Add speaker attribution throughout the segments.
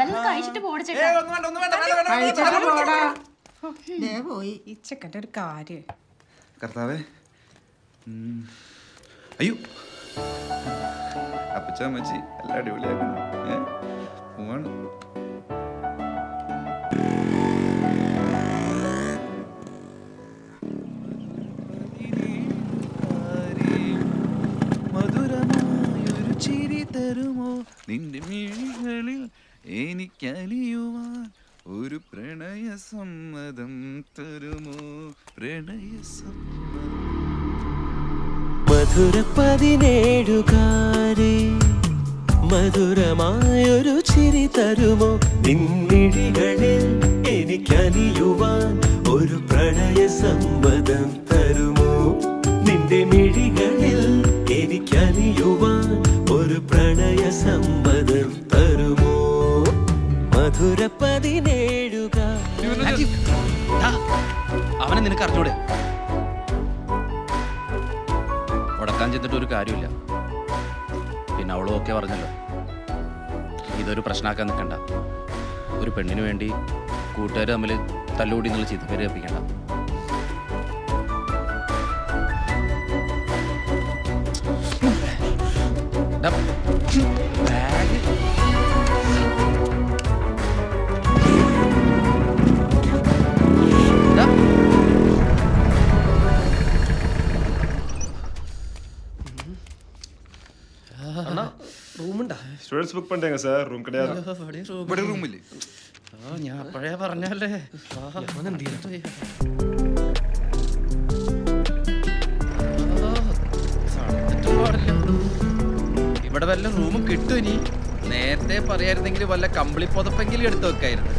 Speaker 1: വല്ലതും കഴിച്ചിട്ട് പോടെ
Speaker 2: ഏ,
Speaker 1: ചേട്ടാ
Speaker 2: ഒന്നും വേണ്ട, ഒന്നും വേണ്ട, വേണ്ട, വേണ്ട, വേണ്ട,
Speaker 3: കഴിച്ചിട്ട്
Speaker 2: വേണ്ട, വേണ്ട.
Speaker 3: പോടാ. ദേ പോയി.
Speaker 4: ഒരു കാര്യം.
Speaker 2: കർത്താവേ. അയ്യോ. അപ്പച്ച അമ്മച്ചി എല്ലാം അടിപൊളിയാക്കണം ഏ? പോവാണ്. മധുരമായൊരു ചിരി തരുമോ? നിന്റെ മിഴികളിൽ എനിക്കലിയുവാൻ ഒരു പ്രണയ സമ്മതം തരുമോ? പ്രണയ
Speaker 5: മധുര പതിനേഴുകാരെ മധുരമായൊരു ചിരി തരുമോ? നിന്നിടികളിൽ എനിക്കലിയുവാൻ ഒരു പ്രണയ സമ്മതം തരുമോ? നിന്റെ മിഴികളിൽ എനിക്കലിയുവാൻ ഒരു പ്രണയ മധുര
Speaker 6: അവനെ നിനക്ക് അറിഞ്ഞൂടെ? ഉടക്കാൻ ചെന്നിട്ട് ഒരു കാര്യമില്ല. പിന്നെ അവളും ഒക്കെ പറഞ്ഞല്ലോ ഇതൊരു പ്രശ്നമാക്കാൻ നിൽക്കണ്ട. ഒരു പെണ്ണിന് വേണ്ടി കൂട്ടുകാർ തമ്മിൽ തല്ലുകൂടി എന്നുള്ള ചീത്തപ്പേര് കപ്പിക്കണ്ട ഡാ,
Speaker 4: റൂമുണ്ടാ
Speaker 7: ஸ்டூடெண்ட்ஸ் புக் பண்ணிட்டேங்க சார் ரூம் கிடையாது
Speaker 2: ഇവിടെ റൂമില്ലേ
Speaker 6: ആ ഞാൻ അപ്പോഴേ പറഞ്ഞല്ലേ ആ, തണുത്തിട്ടും പാടില്ല. ഇവിടെ വല്ല റൂമും കിട്ടും ഇനി നേരത്തെ പറയായിരുന്നെങ്കിൽ വല്ല കമ്പിളി പുതപ്പെങ്കിലും എടുത്തു വെക്കായിരുന്നു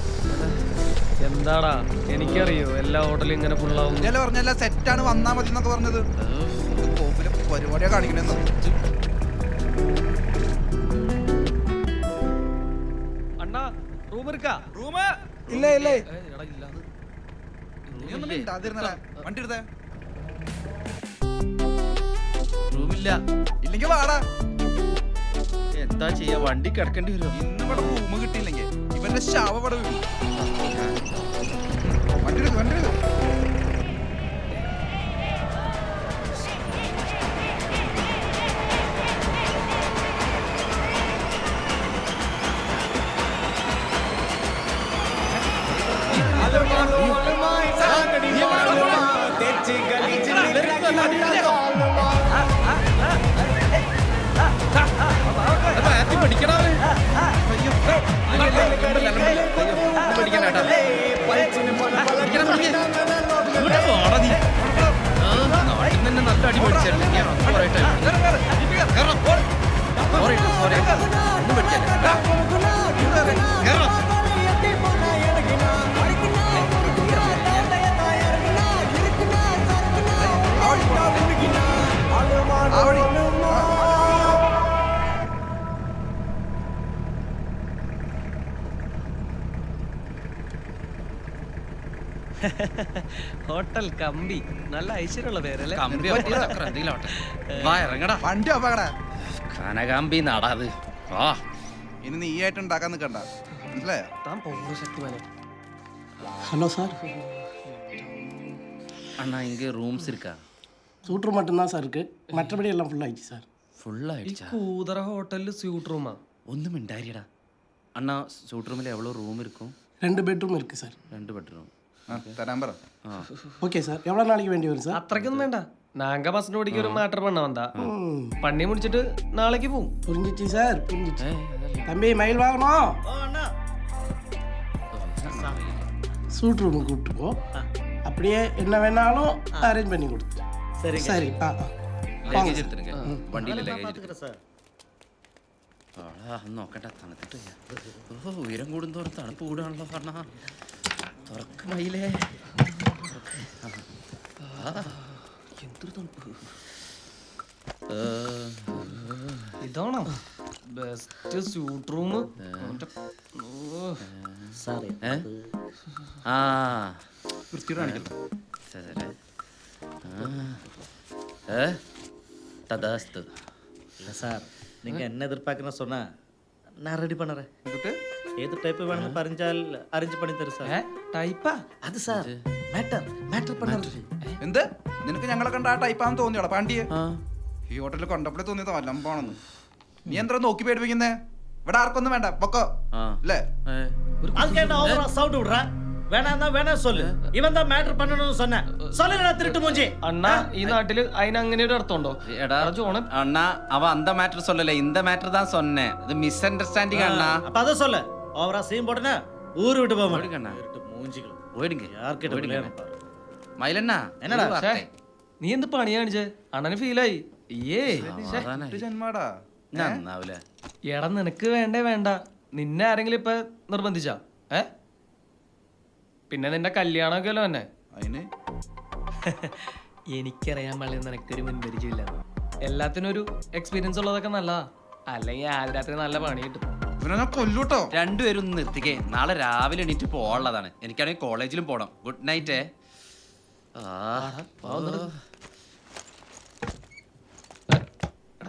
Speaker 8: എന്താടാ എനിക്കറിയോ എല്ലാ ഹോട്ടലും ഇങ്ങനെ ഫുള്ളാവും
Speaker 2: ഇന്നലെ പറഞ്ഞല്ല സെറ്റാണ് വന്നാ മതി എന്നൊക്കെ പറഞ്ഞത് കോപ്പിലെ പരിപാടിയാ കാണിക്കണെന്ന്
Speaker 8: റൂം എടുക്കാ
Speaker 2: റൂം
Speaker 8: ഇല്ല ഇല്ല.
Speaker 2: വണ്ടി എടുത്തേ.
Speaker 6: റൂമില്ല
Speaker 2: ഇല്ലെങ്കിൽ വാടാ.
Speaker 6: എന്താ ചെയ്യാ? വണ്ടി കിടക്കേണ്ടി വരും.
Speaker 2: ഇന്ന് ഇവിടെ റൂം കിട്ടിയില്ലെങ്കിൽ ഇവന്റെ ശവ ഇവിടെ വീഴും വണ്ടി എടുക്ക് വണ്ടി എടുക്ക്
Speaker 6: നല്ല അടി പഠിച്ചായിരുന്നു ഞാൻ പറയട്ടെ സോറി സോറി ഒന്നും പഠിക്കാല്ലേ
Speaker 8: ഹോട്ടൽ കമ്പി. നല്ല ഐശ്വര്യമുള്ള പേരല്ലേ?
Speaker 6: കമ്പി
Speaker 2: വണ്ടി
Speaker 6: കനകാമ്പി നടാത് ആ
Speaker 2: ഇനി നീ ആയിട്ട് ഉണ്ടാക്കാൻ നിൽക്കണ്ട
Speaker 9: ഹലോ സാർ
Speaker 6: അണ്ണാ എനിക്ക് റൂംസ് ഇരിക്കാ.
Speaker 9: റൂം മറ്റന്നാ സാർക്ക് മറ്റപടി എല്ലാം ഫുൾ ആയിച്ചു സാർ
Speaker 6: ഈ ആയിട്ട്
Speaker 8: കൂതറ ഹോട്ടലിൽ സ്യൂട്ട് റൂമാ
Speaker 6: ഒന്നും മിണ്ടാരിടാ അണ്ണാ സൂട്ട് റൂമിൽ എവ്വളോ റൂം ഇരിക്കും?
Speaker 9: രണ്ട് ബെഡ്റൂം ഇരിക്കും സാർ
Speaker 6: രണ്ട് ബെഡ്റൂം
Speaker 2: തരാൻ പറ
Speaker 9: ஓகே சார் எவ்வளோ நாளைக்கு வேண்டி வரும் சார்
Speaker 8: അത്രയ്ക്കൊന്നും വേണ്ട നാങ്ക ബസ്സിന് ഓടിക്കൊരു മാറ്റർ പണ്ണ വന്നാ
Speaker 9: ம்
Speaker 8: പണ്ണി മുടിച്ചിട്ട് നാളേക്ക് പോവും
Speaker 9: புரிஞ்சிச்சு சார் புரிஞ்சிச்சு தம்பி மயில் வாங்கணும் சூட் ரூமுக்கு கூப்பிட்டு போ அப்படியே என்ன வேணாலும் அரேஞ்ச் பண்ணி கொடுத்து சரி சரி ஆ ஆ
Speaker 6: ലഗേജ് എടുത്തിരുങ്ക വണ്ടിയിലെ ലഗേജ് ആടാ നോക്കട്ടെ തണുത്തിട്ട് വയ്യ. ഓ ഉയരം കൂടുന്തോറും തണുപ്പ് കൂടുകയാണല്ലോ പറഞ്ഞ തുറക്ക് മയിലേ തുറക്ക്. ആ. എന്തൊരു തണുപ്പ് ഏ,
Speaker 8: ഇതാണോ ബെസ്റ്റ് സ്യൂട്ട് റൂം
Speaker 6: ഏ? ആ
Speaker 2: വൃത്തിയോട് കാണിക്കട്ടെ
Speaker 6: ശരി, ശരി. ആ. ഏ തഥാസ്തു
Speaker 5: இல்லை சார் நீங்கள் என்ன எதிர்பார்க்குறேன்னு சொன்னால் நான் ரெடி பண்ணுறேன்
Speaker 2: എന്നിട്ട്
Speaker 1: ഏത് ടൈപ്പ് വേണമെന്ന് പറഞ്ഞാൽ അറേഞ്ച് പണി തരും സാർ
Speaker 10: ടൈപ്പാ
Speaker 1: അത് സാർ മാറ്റർ മാറ്റർ പണി
Speaker 2: എന്ത്? നിനക്ക് ഞങ്ങളെ കണ്ട ആ ടൈപ്പാന്ന് തോന്നിയോ പാണ്ടിയെ ഈ ഹോട്ടലിൽ കണ്ടപ്പോഴേ തോന്നിയതാ ലംബാണെന്ന് നീ എന്താ നോക്കി പേടിപ്പിക്കുന്നേ? ഇവിടെ ആർക്കൊന്നും വേണ്ട പൊക്കോ. അല്ലേ
Speaker 1: സൗണ്ട് വിടുറാ
Speaker 10: അണ്ണാ
Speaker 6: അവ അന്ത മാറ്റർ സൊല്ലല്ലേ? ഇന്ത മാറ്റർ താ സൊന്നെ. അത് മിസ് അണ്ടർസ്റ്റാൻഡിംഗ് അണ്ണാ.
Speaker 1: അപ്പൊ അത് സൊല്ലേ. ஓவரா சீன் போட்டனா ஊரு விட்டு போக மாட்டேங்கண்ணா மூஞ்சிகள்
Speaker 6: പോയിടുങ്ക.
Speaker 1: யார்கிட்ட விளையாடணும் பாரு. എന്നടാ,
Speaker 10: നീ എന്ത് പണി കാണിച്ചേ? അണ്ണന് ഫീലായി. ഏ
Speaker 6: സമാധാനായി.
Speaker 2: ജന്മാടാ.
Speaker 6: ഇത് നന്നാവൂല
Speaker 10: എടാ നിനക്ക് വേണ്ടേ വേണ്ട. നിന്നെ ആരെങ്കിലും ഇപ്പൊ നിർബന്ധിച്ച? പിന്നെ നിന്റെ കല്യാണം അല്ലോ എന്നെ
Speaker 2: അതിന്
Speaker 10: എനിക്കറിയാൻ മഴ നിനക്കൊരു മുൻപരിചയമില്ല എല്ലാത്തിനും ഒരു എക്സ്പീരിയൻസ് ഉള്ളതൊക്കെ നല്ലതാ. അല്ലെങ്കിൽ ആ രാത്രി നല്ല പണി കിട്ടും.
Speaker 2: ഇവനെ കൊല്ലൂട്ടോ.
Speaker 6: രണ്ടുപേരും ഒന്ന് നിർത്തിക്കേ. നാളെ രാവിലെ എണീറ്റ് പോകാനുള്ളതാണ്. എനിക്കാണെങ്കിൽ കോളേജിലും പോകണം ഗുഡ് നൈറ്റ്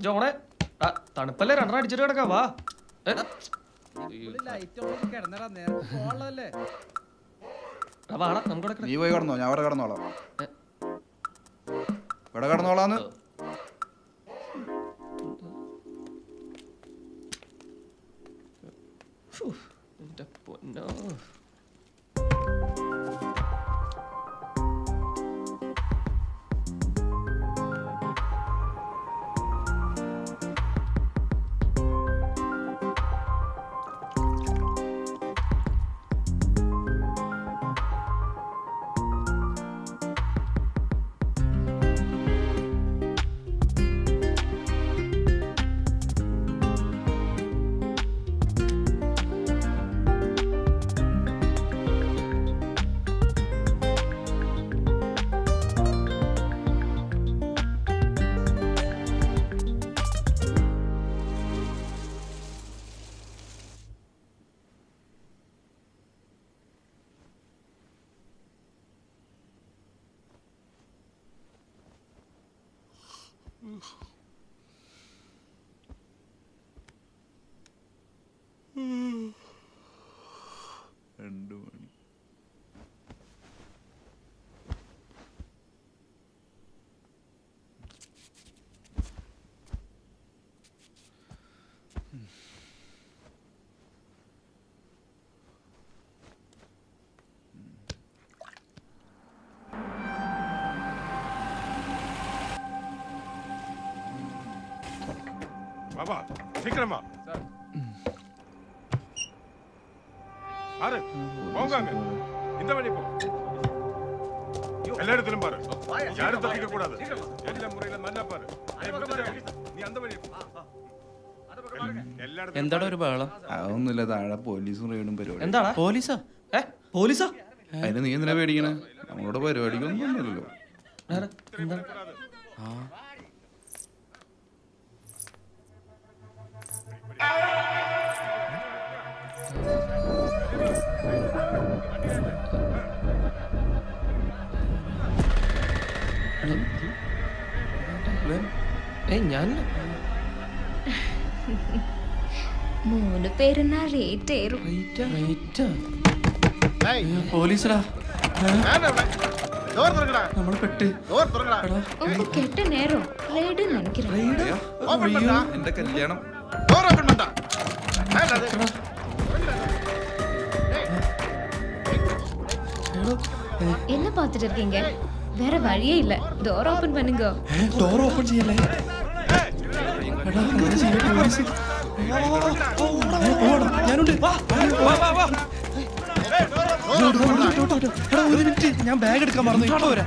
Speaker 10: ജോണെ തണുപ്പല്ലേ? രണ്ടെണ്ണം അടിച്ചിട്ട് കിടക്കാം. വാ.
Speaker 2: നീ പോയി കിടന്നോ. ഞാൻ അവിടെ കിടന്നോളാം. ഇവിടെ കിടന്നോളാന്ന്.
Speaker 11: பாபா சீக்கிரமா பாரு போங்க அங்க. இந்த வழி போ எல்லா இடத்திலும் பாரு யாரும் தப்பிக்க கூடாது எல்லா முறையில நல்லா பாரு நீ அந்த வழி போ. எல்லா இடத்திலும்
Speaker 6: എന്താടാ ഒരു ബഹളം
Speaker 2: അതൊന്നുമില്ല താഴെ പോലീസും റെയ്ഡും പരിപാടി
Speaker 10: എന്താടാ
Speaker 6: പോലീസാ
Speaker 10: ഏ പോലീസാ
Speaker 2: അതിന് നീ എന്തിനാ പേടിക്കണേ നമ്മളോട് പരിപാടിക്കൊന്നും ഒന്നുമില്ലല്ലോ
Speaker 10: ആരാ? ഞാൻ?
Speaker 4: മൂന്ന് പേരുന്ന റേറ്റ് ഏറും.
Speaker 6: പോലീസടാ നമ്മൾ പെട്ട്.
Speaker 4: ഒന്ന് കെട്ട നേരം. റൈഡ് നനക്ക്
Speaker 2: എന്റെ കല്യാണം
Speaker 4: என்ன பார்த்துட்டு வேற
Speaker 10: ഞാൻ ബാഗ് എടുക്കാൻ മറന്നു ഇപ്പൊ വരാം?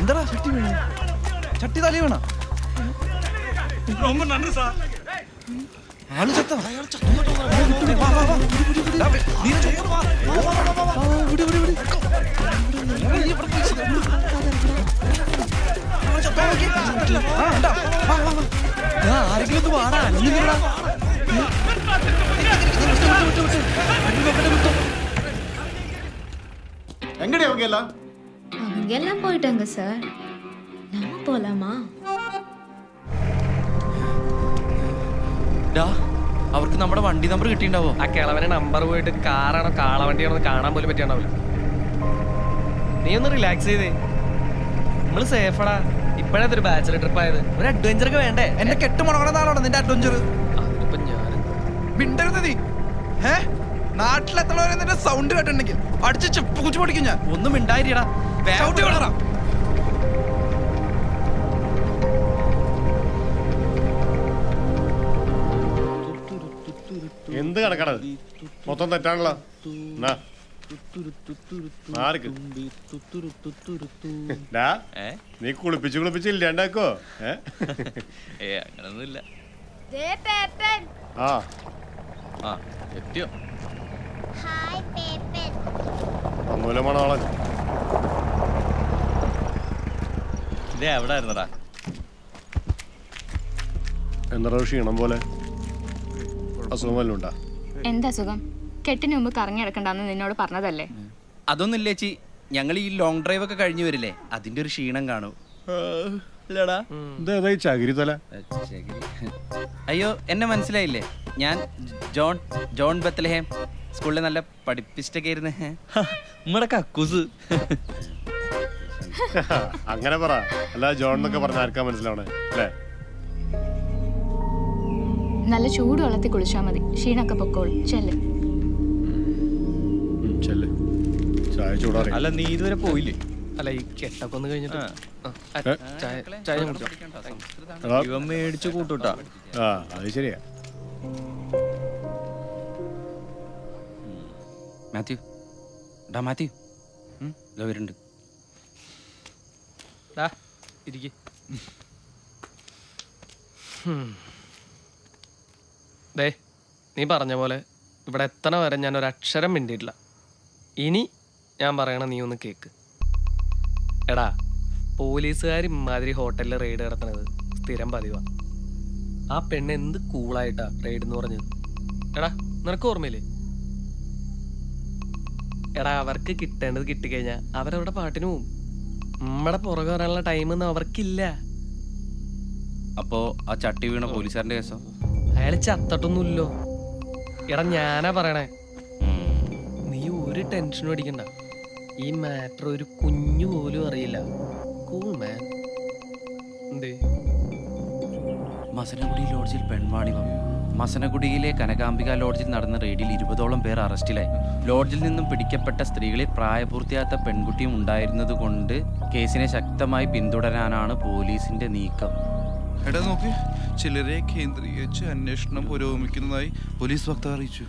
Speaker 10: എന്താടാ? ചട്ടി വേണം? ചട്ടി തലി വേണം? ரொம்ப நன்றி അയാൾ ആരെങ്കിലും ഒന്ന് വാടാ അല്ലെങ്കിലെടാ. വിട്ടു, വിട്ടു, വിട്ടു, വിട്ടു. വണ്ടി നോക്കട്ടെ, വിട്ടു.
Speaker 12: എങ്ങനെയാ அவங்க எல்லாம்
Speaker 4: அங்கெல்லாம் போயிட்டாங்க சார் நம்ம போலாமா
Speaker 6: ഡാ അവർക്ക് നമ്മുടെ വണ്ടി നമ്പർ കിട്ടിണ്ടാവോ
Speaker 10: ആ കിളവന് നമ്പർ പോയിട്ട് കാറാണോ കാളവണ്ടിയാണോ കാണാൻ പോലും പറ്റിയാണോ നീ ഒന്ന് റിലാക്സ് ചെയ്തേ. നമ്മൾ സേഫടാ ഇപ്പോഴത്തെ ഒരു ബാച്ചിലർ ട്രിപ്പ് ആയത്. ഒരു അഡ്വഞ്ചർ ഒക്കെ വേണ്ടേ?
Speaker 2: എന്നെ കെട്ടുമുണങ്ങണ മുടങ്ങണതാണോ നിന്റെ അഡ്വഞ്ചർ
Speaker 10: ഞാൻ
Speaker 2: മിണ്ടരുത് നീ. ഏ നാട്ടിലെത്തണവരെ നിന്റെ സൗണ്ട് കേട്ടിട്ടുണ്ടെങ്കിൽ അടിച്ച് ചെപ്പ് കുച്ചു പൊടിക്കും ഞാൻ.
Speaker 6: ഒന്നും ഉണ്ടായിരടാ
Speaker 2: ചവിട്ടി
Speaker 7: എന്ത് കണക്കാണത്? മൊത്തം തെറ്റാണല്ലോ. എന്നാ. നീ കുളിപ്പിച്ച് കുളിപ്പിച്ച് ഇല്ലാണ്ടാക്കോ
Speaker 6: അങ്ങനൊന്നുമില്ല.
Speaker 7: ആ.
Speaker 6: ആ എത്തിയോ?
Speaker 7: ഒന്നുമില്ല മണോളൻ
Speaker 6: ഇതേ എവിടെ ആയിരുന്നടാ.
Speaker 7: എന്താ ക്ഷീണം പോലെ? അസുഖം
Speaker 13: എന്താ സുഖം കെട്ടിന് മുമ്പ് കറങ്ങി നടക്കണ്ടെന്ന് നിന്നോട് പറഞ്ഞതല്ലേ?
Speaker 6: അതൊന്നുമില്ല ചേച്ചി. ഞങ്ങൾ ഈ ലോങ് ഡ്രൈവ് ഒക്കെ കഴിഞ്ഞു വരില്ലേ? അതിന്റെ ഒരു ക്ഷീണം കാണും. അയ്യോ എന്നെ മനസ്സിലായില്ലേ? ഞാൻ ജോൺ ജോൺ ബത്തലഹേം. സ്കൂളിൽ നല്ല പഠിപ്പിസ്റ്റൊക്കെ ആയിരുന്നു. നമ്മുടെ കക്കൂസ്.
Speaker 7: അങ്ങനെ പറ. അല്ല ജോൺ എന്നൊക്കെ പറഞ്ഞ ആർക്കാ മനസ്സിലാവണേ? അല്ലേ?
Speaker 13: നല്ല ചൂട് വെള്ളത്തിൽ കുളിച്ചാൽ മതി. ക്ഷീണൊക്കെ പൊക്കോളും. ചെല്ല്.
Speaker 7: ചായ ചൂടാറി
Speaker 6: അല്ല നീ ഇതുവരെ പോയില്ലേ?
Speaker 10: അല്ല ഈ കെട്ടൊക്കെ ഒന്ന് കഴിഞ്ഞിട്ട്? ചായ ചായ കുടിച്ചോ?
Speaker 6: ഇവൻ
Speaker 7: ആ അത് ശരിയാ.
Speaker 6: മാത്യു. ഡാ മാത്യു. വരുന്നുണ്ട്.
Speaker 10: ഡാ ഇരിക്ക്. ഹും. ദേ നീ പറഞ്ഞ പോലെ ഇവിടെ എത്തണ വരെ ഞാൻ ഒരു അക്ഷരം മിണ്ടിയിട്ടില്ല. ഇനി ഞാൻ പറയണ നീ ഒന്ന് കേക്ക്. എടാ പോലീസുകാർ ഇമാതിരി ഹോട്ടലിൽ റെയ്ഡ് നടത്തണത് സ്ഥിരം പതിവാ. ആ പെണ്ണ് എന്ത് കൂളായിട്ടാ റെയ്ഡ് എന്ന് പറഞ്ഞത്? എടാ നിനക്ക് ഓർമ്മയില്ലേ? എടാ അവർക്ക് കിട്ടേണ്ടത് കിട്ടിക്കഴിഞ്ഞാൽ അവരവരുടെ പാട്ടിന് പോവും. നമ്മടെ പുറകെ വരാനുള്ള ടൈമൊന്നും അവർക്കില്ല.
Speaker 6: അപ്പോ ആ ചട്ടി വീണ പോലീസുകാരന്റെ കേസോ?
Speaker 10: അയാൾ ചത്തട്ടൊന്നുമില്ലോ എടാ ഞാനാ പറയണേ. നീ ഒരു ടെൻഷനും അടിക്കണ്ട. ഈ മാറ്റർ ഒരു കുഞ്ഞു പോലും അറിയില്ല. കൂൾ മാൻ എന്തേ?
Speaker 6: മസനഗുഡി ലോഡ്ജിൽ പെൺവാണിഭം മസനഗുഡിയിലെ കനകാംബിക ലോഡ്ജിൽ നടന്ന റെയ്ഡിൽ ഇരുപതോളം പേർ അറസ്റ്റിലായി. ലോഡ്ജിൽ നിന്നും പിടിക്കപ്പെട്ട സ്ത്രീകളിൽ പ്രായപൂർത്തിയാത്ത പെൺകുട്ടിയും ഉണ്ടായിരുന്നതുകൊണ്ട് കേസിനെ ശക്തമായി പിന്തുടരാനാണ് പോലീസിന്റെ നീക്കം.
Speaker 2: എടാ നോക്ക്. ചിലരെ കേന്ദ്രീകരിച്ച് അന്വേഷണം പുരോഗമിക്കുന്നതായി പോലീസ് വക്താവ് അറിയിച്ചു.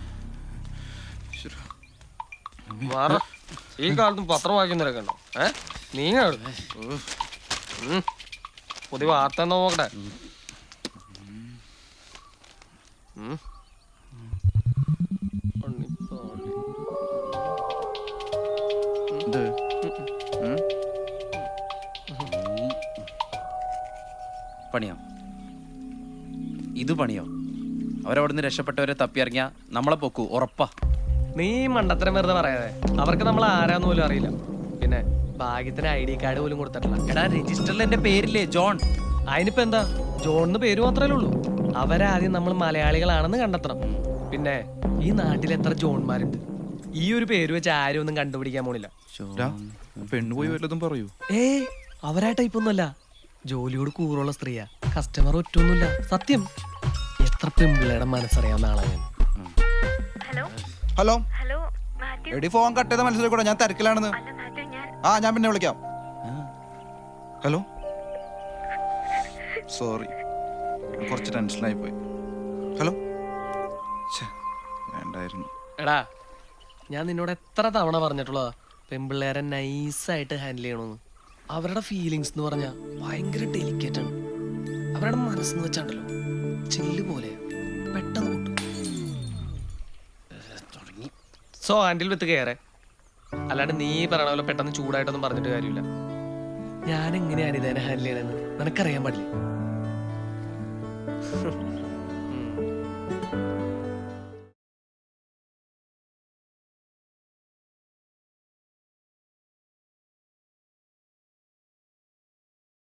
Speaker 10: ഈ കാലത്തും പത്രം വായിക്കുന്നവരൊക്കെ ഉണ്ടോ? ഏ? നീങ്ങ പുതിയ വാർത്ത നോക്കട്ടെ?
Speaker 6: പണിയോ. ഇത് പണിയോ? അവരവിടുന്ന് രക്ഷപ്പെട്ടവരെ തപ്പിയിറങ്ങിയാ നമ്മളെ പൊക്കു ഉറപ്പാ.
Speaker 10: നീ മണ്ടത്തരം വെറുതെ പറയാതെ. അവർക്ക് നമ്മൾ ആരാന്ന് പോലും അറിയില്ല. പിന്നെ ഭാഗ്യത്തിന് ഐ ഡി കാർഡ് പോലും കൊടുത്തിട്ടില്ല.
Speaker 6: എടാ രജിസ്റ്ററിൽ എന്റെ പേരില്ലേ ജോൺ?
Speaker 10: അതിനിപ്പോ എന്താ? ജോണിന് പേര് മാത്രമേ ഉള്ളൂ. അവരാദ്യം നമ്മൾ മലയാളികളാണെന്ന് കണ്ടെത്തണം. പിന്നെ ഈ നാട്ടിൽ എത്ര ജോൺമാരുണ്ട്? ഈ ഒരു പേര് വെച്ച് ആരും ഒന്നും കണ്ടുപിടിക്കാൻ പോണില്ല.
Speaker 2: ഡാ, പെണ്ണ് പോയി വല്ലതും പറയൂ.
Speaker 10: ഏ അവരാ ടൈപ്പ് ഒന്നുമല്ല. ജോലിയോട് കൂറുള്ള സ്ത്രീയാ. കസ്റ്റമർ ഒറ്റൊന്നുമില്ല സത്യം. എത്ര പെമ്പിളയുടെ മനസ്സറിയാവുന്ന നാളെ ഞാൻ.
Speaker 2: ഹലോ ഹലോ എടി ഫോൺ കട്ട് ചെയ്ത മനസ്സിലാക്കൂടെ ഞാൻ തിരക്കിലാണെന്ന്. ആ ഞാൻ പിന്നെ വിളിക്കാം. ഹലോ സോറി കുറച്ച് ടെൻഷനായി പോയി. ഹലോ ഛെ, വേണ്ടായിരുന്നു.
Speaker 10: എടാ ഞാൻ നിന്നോട് എത്ര തവണ പറഞ്ഞിട്ടുള്ളതാ? പെമ്പിള്ളേരെ നൈസായിട്ട് ഹാൻഡിൽ ചെയ്യണമെന്ന് അവരുടെ ഫീലിങ്സ് എന്ന് പറഞ്ഞാൽ ഭയങ്കര ഡെലിക്കേറ്റ് ആണ്. അവരുടെ മനസ്സെന്ന് വെച്ചാണ്ടല്ലോ ചില്ല് പോലെ പെട്ടെന്ന് പൊട്ടും. സോ ആൻഡിൽ വിത്ത് കയറേ അല്ലാണ്ട് നീ പറയണ പോലെ പെട്ടെന്ന് ചൂടായിട്ടൊന്നും പറഞ്ഞിട്ട് കാര്യമില്ല. ഞാൻ എങ്ങനെയാണ് ഇതേനെ ഹാൻഡിൽ ചെയ്യണമെന്ന് നിനക്കറിയാൻ പാടില്ല?